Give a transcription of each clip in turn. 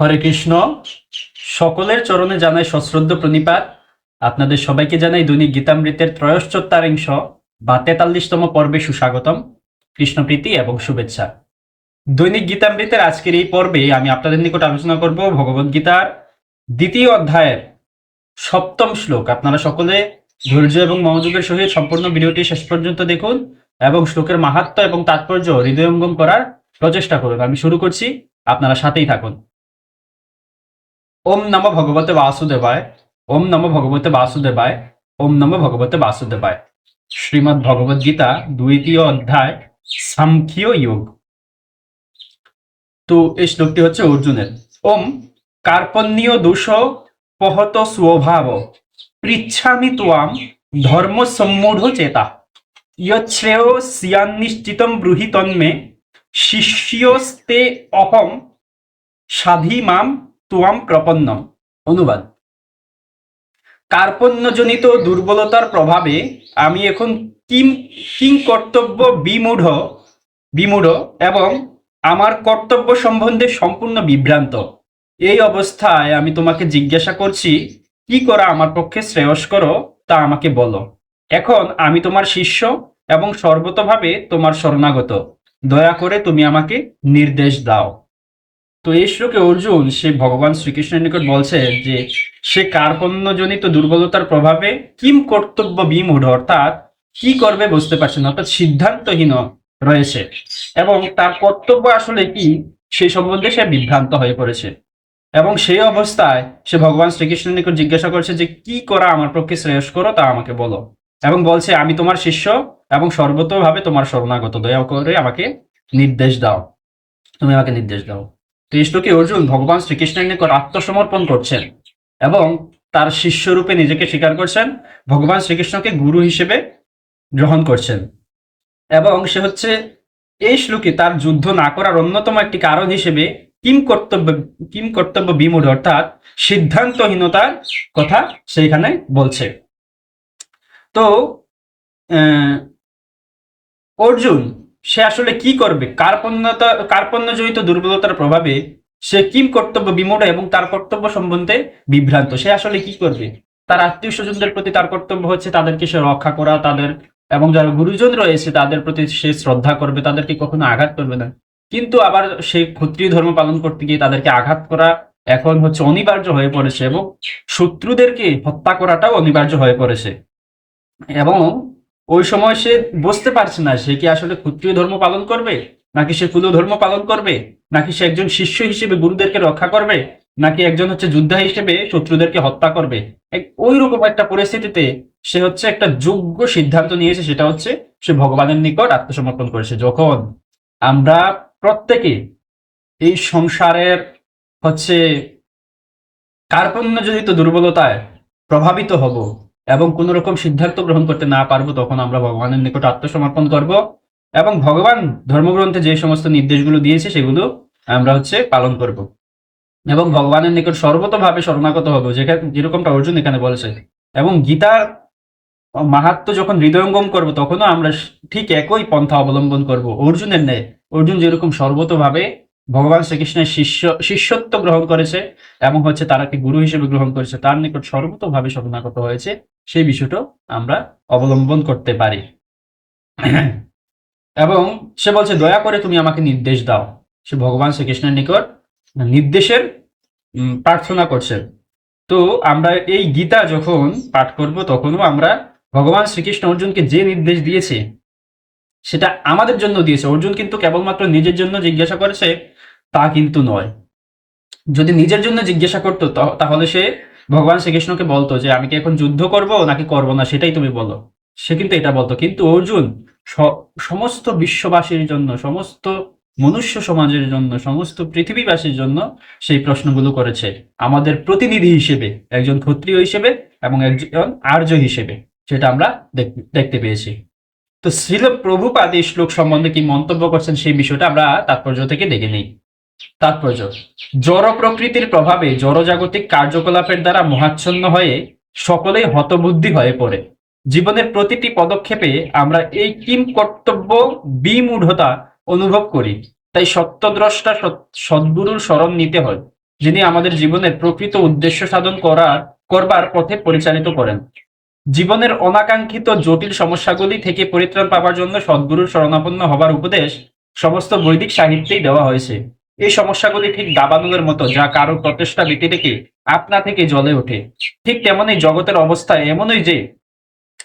হরে কৃষ্ণ। সকলের চরণে জানাই সশ্রদ্ধ প্রণিপাত। আপনাদের সবাইকে জানাই দৈনিক গীতামৃতের ত্রয়শ্চত্বারিংশ বা তেতাল্লিশতম পর্বে সুস্বাগতম। কৃষ্ণপ্রীতি এবং শুভেচ্ছা। দৈনিক গীতামৃতের আজকের এই পর্বে আমি আপনাদের নিকট আলোচনা করব ভগবদ গীতার দ্বিতীয় অধ্যায়ের সপ্তম শ্লোক। আপনারা সকলে ধৈর্য এবং মনোযোগের সহিত সম্পূর্ণ ভিডিওটি শেষ পর্যন্ত দেখুন এবং শ্লোকের মাহাত্ম এবং তাৎপর্য হৃদয়ঙ্গম করার প্রচেষ্টা করুন। আমি শুরু করছি। আপনারা সাথেই থাকুন। ওম নম ভগবতে বাসুদেবায়, ওম নম ভগবতে বাসুদেবায়, ওম নম ভগবতে বাসুদেবায়। শ্রীমদ্ ভগবদ গীতা দ্বিতীয় অধ্যায় সাংখ্য যোগ। তো এই শ্লোকটি হচ্ছে অর্জুনের। ওম কার্পণ্য দোষ পহত স্বভাব, পৃচ্ছামি তোয়াম ধর্ম সম্মূঢ় চেতা। ইয়শ্রেয় সিয়ান্নিশ্চিতম ব্রুহি তন্মে, শিষ্যস্তে অহম সাধি মাম তুয়াম প্রপন্নম। অনুবাদ। কার্পণ্যজনিত দুর্বলতার প্রভাবে আমি এখন কিম কিং কর্তব্য বিমূঢ় বিমূঢ় এবং আমার কর্তব্য সম্বন্ধে সম্পূর্ণ বিভ্রান্ত। এই অবস্থায় আমি তোমাকে জিজ্ঞাসা করছি, কি করা আমার পক্ষে শ্রেয়স্কর তা আমাকে বলো। এখন আমি তোমার শিষ্য এবং সর্বতভাবে তোমার শরণাগত। দয়া করে তুমি আমাকে নির্দেশ দাও। তো এই শ্লোকে অর্জুন সে ভগবান শ্রীকৃষ্ণের নিকট বলছে যে, সে কার্পণ্যজনিত দুর্বলতার প্রভাবে কিম কর্তব্য বিমূঢ় অর্থাৎ কি করবে বুঝতে পারছে না, অর্থাৎ সিদ্ধান্তহীন রয়েছে। এবং তার কর্তব্য আসলে কি সেই সম্বন্ধে সে বিভ্রান্ত হয়ে পড়েছে। এবং সেই অবস্থায় সে ভগবান শ্রীকৃষ্ণের নিকট জিজ্ঞাসা করছে যে, কি করা আমার পক্ষে শ্রেয়স করো তা আমাকে বলো। এবং বলছে, আমি তোমার শিষ্য এবং সর্বতভাবে তোমার শরণাগত, দয়া করে আমাকে নির্দেশ দাও। তুমি আমাকে নির্দেশ দাও। শ্লোকে অর্জুন ভগবান শ্রীকৃষ্ণের নিকট আত্মসমর্পণ করছেন এবং তার শিষ্যরূপে নিজেকে স্বীকার করছেন, ভগবান শ্রীকৃষ্ণকে গুরু হিসেবে গ্রহণ করছেন। এবং সে হচ্ছে এই শ্লোকে তার যুদ্ধ না করার অন্যতম একটি কারণ হিসেবে কিম কর্তব্য কিম কর্তব্য বিমূঢ়, অর্থাৎ সিদ্ধান্তহীনতার কথা সেইখানে বলছে। তো অর্জুন সে আসলে কি করবে? কার্পণ্যতা, কার্পণ্যজনিত দুর্বলতার প্রভাবে সে কিম কর্তব্য বিমূঢ় এবং তার কর্তব্য সম্বন্ধে বিভ্রান্ত। সে আসলে কি করবে? তার আত্মীয় স্বজনদের প্রতি তার কর্তব্য হচ্ছে তাদেরকে সে রক্ষা করা, তাদের এবং যারা গুরুজন রয়েছে তাদের প্রতি সে শ্রদ্ধা করবে, তাদেরকে কখনো আঘাত করবে না। কিন্তু আবার সে ক্ষত্রিয় ধর্ম পালন করতে গিয়ে তাদেরকে আঘাত করা এখন হচ্ছে অনিবার্য হয়ে পড়েছে এবং শত্রুদেরকে হত্যা করাটাও অনিবার্য হয়ে পড়েছে। এবং ওই সময় সে বুঝতে পারছে না, সে কি আসলে ক্ষত্রিয় ধর্ম পালন করবে? নাকি সে কুল ধর্ম পালন করবে? নাকি সে একজন শিষ্য হিসেবে গুরুদেরকে রক্ষা করবে? নাকি একজন হচ্ছে যোদ্ধা হিসেবে শত্রুদেরকে হত্যা করবে? ওই রকম একটা পরিস্থিতিতে সে হচ্ছে একটা যোগ্য সিদ্ধান্ত নিয়েছে, সেটা হচ্ছে সে ভগবানের নিকট আত্মসমর্পণ করেছে। যখন আমরা প্রত্যেকে এই সংসারের হচ্ছে কার্পণ্যজনিত দুর্বলতায় প্রভাবিত হব এবং কোন রকম সিদ্ধান্ত গ্রহণ করতে না পারব, তখন আমরা ভগবানের নিকট আত্মসমর্পণ করব। এবং ভগবান ধর্মগ্রন্থে যে সমস্ত নির্দেশগুলো দিয়েছে, সেগুলো আমরা হচ্ছে পালন করব। এবং ভগবানের নিকট সর্বতভাবে শরণাগত হব, যেখানে, যেরকমটা অর্জুন এখানে বলেছে। এবং গীতার মাহাত্ম যখন হৃদয়ঙ্গম করব, তখনও আমরা ঠিক একই পন্থা অবলম্বন করব। অর্জুনের ন্যায়। অর্জুন যেরকম সর্বতভাবে ভগবান শ্রীকৃষ্ণের শিষ্য, শিষ্যত্ব গ্রহণ করেছে, এবং হচ্ছে তারাকে গুরু হিসেবে গ্রহণ করেছে, তার নিকট সর্বতভাবে শরণাগত হয়েছে। সেই বিষয়টাও আমরা অবলম্বন করতে পারি। এবং সে বলছে, দয়া করে তুমি আমাকে নির্দেশ দাও। সে ভগবান শ্রীকৃষ্ণের নিকট নির্দেশের প্রার্থনা করছে। তো আমরা এই গীতা যখন পাঠ করব, তখনও আমরা ভগবান শ্রীকৃষ্ণ অর্জুনকে যে নির্দেশ দিয়েছে, সেটা আমাদের জন্য দিয়েছে। অর্জুন কিন্তু কেবলমাত্র নিজের জন্য জিজ্ঞাসা করেছে, তা কিন্তু নয়। যদি নিজের জন্য জিজ্ঞাসা করতো তাহলে সে ভগবান শ্রীকৃষ্ণকে বলতো যে, আমি কি এখন যুদ্ধ করব নাকি করব না সেটাই তুমি বলো? সে কিন্তু এটা বলতো। কিন্তু অর্জুন সমস্ত বিশ্ববাসীর জন্য, সমস্ত মনুষ্য সমাজের জন্য, সমস্ত পৃথিবীবাসীর জন্য সেই প্রশ্নগুলো করেছে। আমাদের প্রতিনিধি হিসেবে, একজন ক্ষত্রিয় হিসেবে এবং একজন আর্য হিসেবে, সেটা আমরা দেখ- দেখতে পেয়েছি। তো শ্রীল প্রভুপাদ এই শ্লোক সম্বন্ধে কি মন্তব্য করছেন সেই বিষয়টা আমরা তাৎপর্য থেকে দেখে নিই। তাৎপর্য জড় প্রকৃতির প্রভাবে জড়জাগতিক কার্যকলাপের দ্বারা মহাচ্ছন্ন হয়ে সকলেই হতবুদ্ধি হয়ে পড়ে। জীবনের প্রতিটি পদক্ষেপে আমরা এই কিম কর্তব্য বিমূঢ়তা অনুভব করি। তাই সত্যদ্রষ্টা সদ্গুরুর শরণ নিতে হয়, যিনি আমাদের জীবনের প্রকৃত উদ্দেশ্য সাধন করার, করবার পথে পরিচালিত করেন। জীবনের অনাকাঙ্ক্ষিত জটিল সমস্যাগুলি থেকে পরিত্রাণ পাওয়ার জন্য সদ্গুরুর শরণাপন্ন হবার উপদেশ সমস্ত বৈদিক সাহিত্যেই দেওয়া হয়েছে। এই সমস্যাগুলি ঠিক দাবানলের মতো, যা কারও প্রচেষ্টা ব্যতিরেকে আপনা থেকে জ্বলে ওঠে। ঠিক তেমনই জগতের অবস্থা এমনই যে,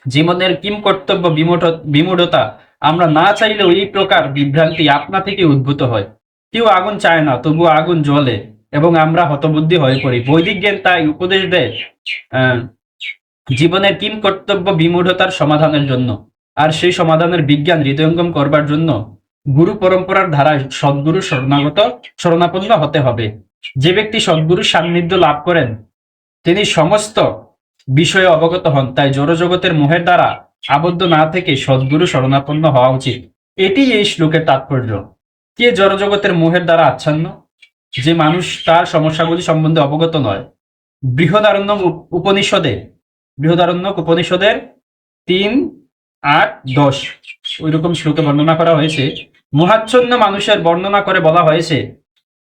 জীবনের কিম কর্তব্য বিমূঢ়- বিমূঢ়তা, আমরা না চাইলেও এই প্রকার বিভ্রান্তি আপনা থেকে উদ্ভূত হয়। কেউ আগুন চায় না, তবু আগুন জ্বলে এবং আমরা হতবুদ্ধি হয়ে পড়ি। বৈদিক জ্ঞান তাই উপদেশ দেয় জীবনের কিম কর্তব্য বিমূঢ়তার সমাধানের জন্য। আর সেই সমাধানের বিজ্ঞান হৃদয়ঙ্গম করবার জন্য গুরু পরম্পরার ধারায় সদ্গুরু শরণাগত, শরণাপন্ন হতে হবে। যে ব্যক্তি সদ্গুরুর সান্নিধ্য লাভ করেন, তিনি সমস্ত বিষয়ে অবগত হন। তাই জড়জগতের মোহের দ্বারা আবদ্ধ না থেকে সদ্গুরু শরণাপন্ন হওয়া উচিত। এটি এই শ্লোকের তাৎপর্য। কে জড়জগতের মোহের দ্বারা আচ্ছন্ন? যে মানুষ তার সমস্যাগুলি সম্বন্ধে অবগত নয়। বৃহদারণ্য উপনিষদে বৃহদারণ্য উপনিষদের তিন, আট, দশ, ওইরকম শ্লোকে বর্ণনা করা হয়েছে। মোহাচ্ছন্ন মানুষের বর্ণনা করে বলা হয়েছে,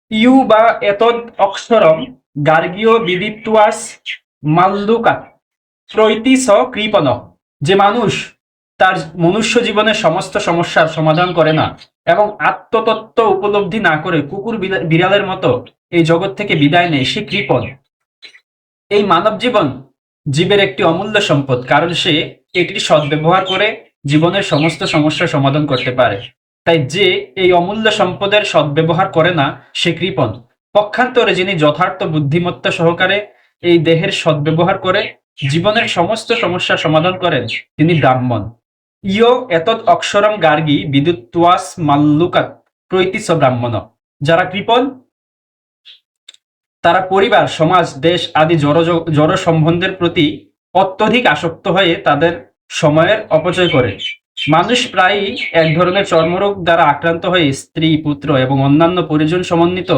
ইউ বা এত অক্ষরম গার্গীয় বিদিত্বাস মাল্লুকা ত্রৈতিস কৃপন যে মানুষ তার মনুষ্য জীবনের সমস্ত সমস্যার সমাধান করে না এবং আত্মতত্ত্ব উপলব্ধি না করে কুকুর বিড়া- বিড়ালের মতো এই জগৎ থেকে বিদায় নেয়, সে কৃপণ। এই মানব জীবন জীবের একটি অমূল্য সম্পদ, কারণ সে এটির সদ্ব্যবহার করে জীবনের সমস্ত সমস্যার সমাধান করতে পারে। তাই যে এই অমূল্য সম্পদের সদ্ব্যবহার করে না, সে কৃপণ। পক্ষান্তরে যিনি যথার্থ বুদ্ধিমত্তা সহকারে এই দেহের সদ্ব্যবহার করে জীবনের সমস্ত সমস্যা সমাধান করেন, তিনি ব্রাহ্মণ। ইয় এতৎ অক্ষরম গার্গী বিদ্যুৎ মাল্লুকাত প্রৈতিস ব্রাহ্মণ। যারা কৃপণ, তারা পরিবার, সমাজ, দেশ আদি জড় জড় সম্বন্ধের প্রতি অত্যধিক আসক্ত হয়ে তাদের সময়ের অপচয় করে। মানুষ প্রায়ই এক ধরনের চর্মরোগ দ্বারা আক্রান্ত হয়ে স্ত্রী, পুত্র এবং অন্যান্য পরিজন সমন্বিত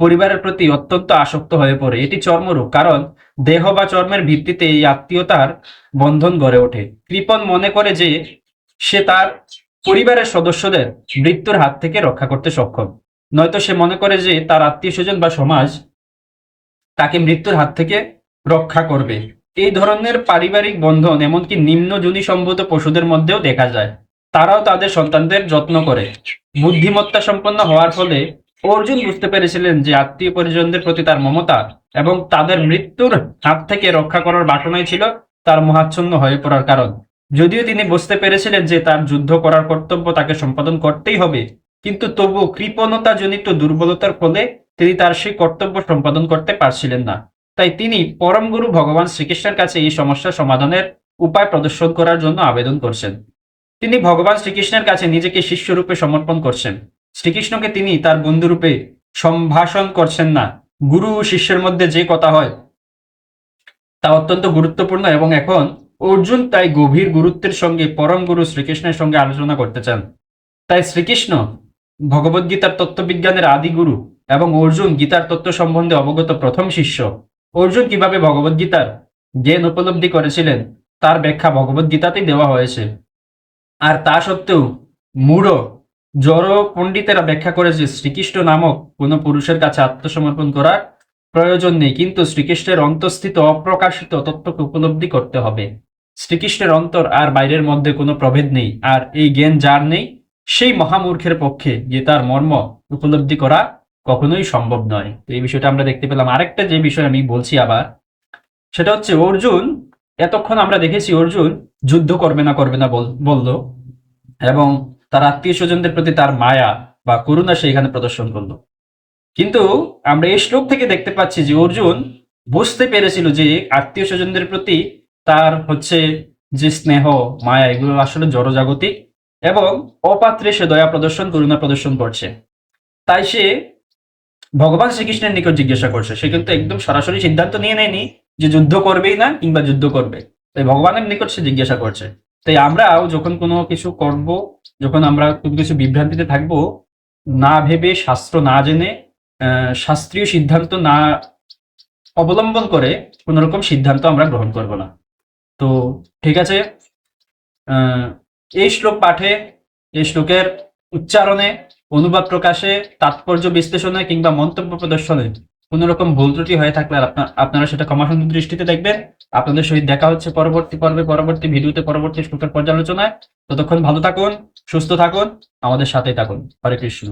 পরিবারের প্রতি অত্যন্ত আসক্ত হয়ে পড়ে। এটি চর্মরোগ, কারণ দেহ বা চর্মের ভিত্তিতে এই আত্মীয়তার বন্ধন গড়ে ওঠে। কৃপন মনে করে যে সে তার পরিবারের সদস্যদের মৃত্যুর হাত থেকে রক্ষা করতে সক্ষম। নয়তো সে মনে করে যে তার আত্মীয় স্বজন বা সমাজ তাকে মৃত্যুর হাত থেকে রক্ষা করবে। এই ধরনের পারিবারিক বন্ধন, এমনকি নিম্ন জুনি সম্ভূত পশুদের মধ্যেও দেখা যায়। তারাও তাদের সন্তানদের যত্ন করে। বুদ্ধিমত্তা সম্পন্ন হওয়ার ফলে অর্জুন বুঝতে পেরেছিলেন যে আত্মীয় পরিজনদের প্রতি তার মমতা এবং তাদের মৃত্যুর হাত থেকে রক্ষা করার বাসনাই ছিল তার মহাচ্ছন্ন হয়ে পড়ার কারণ। যদিও তিনি বুঝতে পেরেছিলেন যে তার যুদ্ধ করার কর্তব্য তাকে সম্পাদন করতেই হবে, কিন্তু তবুও কৃপণতা জনিত দুর্বলতার ফলে তিনি তার সেই কর্তব্য সম্পাদন করতে পারছিলেন না। তাই তিনি পরম গুরু ভগবান শ্রীকৃষ্ণের কাছে এই সমস্যা সমাধানের উপায় প্রদর্শন করার জন্য আবেদন করছেন। তিনি ভগবান শ্রীকৃষ্ণের কাছে নিজেকে শিষ্যরূপে সমর্পণ করছেন। শ্রীকৃষ্ণকে তিনি তার বন্ধুরূপে সম্ভাষণ করছেন না। গুরু ও শিষ্যের মধ্যে যে কথা হয় তা অত্যন্ত গুরুত্বপূর্ণ এবং এখন অর্জুন তাই গভীর গুরুত্বের সঙ্গে পরম গুরু শ্রীকৃষ্ণের সঙ্গে আলোচনা করতে চান। তাই শ্রীকৃষ্ণ ভগবদ্গীতার তত্ত্ববিজ্ঞানের আদি গুরু এবং অর্জুন গীতার তত্ত্ব সম্বন্ধে অবগত প্রথম শিষ্য। অর্জুন কীভাবে ভগবদ্গীতার জ্ঞান উপলব্ধি করেছিলেন, তার ব্যাখ্যা ভগবদ্গীতাতেই দেওয়া হয়েছে। আর তা সত্ত্বেও মূঢ়, জড় পণ্ডিতেরা ব্যাখ্যা করেছে, শ্রীকৃষ্ণ নামক কোনো পুরুষের কাছে আত্মসমর্পণ করার প্রয়োজন নেই, কিন্তু শ্রীকৃষ্ণের অন্তঃস্থিত অপ্রকাশিত তত্ত্বকে উপলব্ধি করতে হবে। শ্রীকৃষ্ণের অন্তর আর বাইরের মধ্যে কোনো প্রভেদ নেই, আর এই জ্ঞান যার নেই, সেই মহামূর্খের পক্ষে গীতার মর্ম উপলব্ধি করা কখনোই সম্ভব নয়। তো এই বিষয়টা আমরা দেখতে পেলাম। আরেকটা যে বিষয় আমি বলছি আবার, সেটা হচ্ছে অর্জুন, এতক্ষণ আমরা দেখেছি অর্জুন যুদ্ধ করবে না করবে না বল- বলল এবং তার আত্মীয় স্বজনদের প্রতি তার মায়া বা করুণা সে এখানে প্রদর্শন করল। কিন্তু আমরা এই শ্লোক থেকে দেখতে পাচ্ছি যে অর্জুন বুঝতে পেরেছিল যে আত্মীয় স্বজনদের প্রতি তার হচ্ছে যে স্নেহ, মায়া, এগুলো আসলে জড়জাগতিক এবং অপাত্রে সে দয়া প্রদর্শন, করুণা প্রদর্শন করছে। তাই সে ভগবান শ্রীকৃষ্ণের নিকট জিজ্ঞাসা করছে। সে কিন্তু একদম সরাসরি সিদ্ধান্ত নিয়ে নেয়নি যে যুদ্ধ করবেই না কিংবা যুদ্ধ করবে। তাই ভগবানের নিকট সে জিজ্ঞাসা করছে। তাই আমরাও যখন কোনো কিছু করব, যখন আমরা কোনো কিছু বিভ্রান্তিতে থাকব, না ভেবে শাস্ত্র না জেনে শাস্ত্রীয় সিদ্ধান্ত না অবলম্বন করে কোন রকম সিদ্ধান্ত আমরা গ্রহণ করব না। তো ঠিক আছে এই শ্লোক পাঠে, এই শ্লোকের উচ্চারণে অনুবাদ প্রকাশে, তাৎপর্য বিশ্লেষণে কিংবা মন্তব্য প্রদর্শনে কোনো রকম ভুল ত্রুটি হয়ে থাকলে আপনার সেটা ক্ষমাসুন্দর দৃষ্টিতে দেখবেন। আপনাদের সহিত দেখা হচ্ছে পরবর্তী পর্বে, পরবর্তী ভিডিওতে, পরবর্তী শ্লোকের পর্যালোচনায়। ততক্ষণ ভালো থাকুন, সুস্থ থাকুন, আমাদের সাথেই থাকুন। হরে কৃষ্ণ।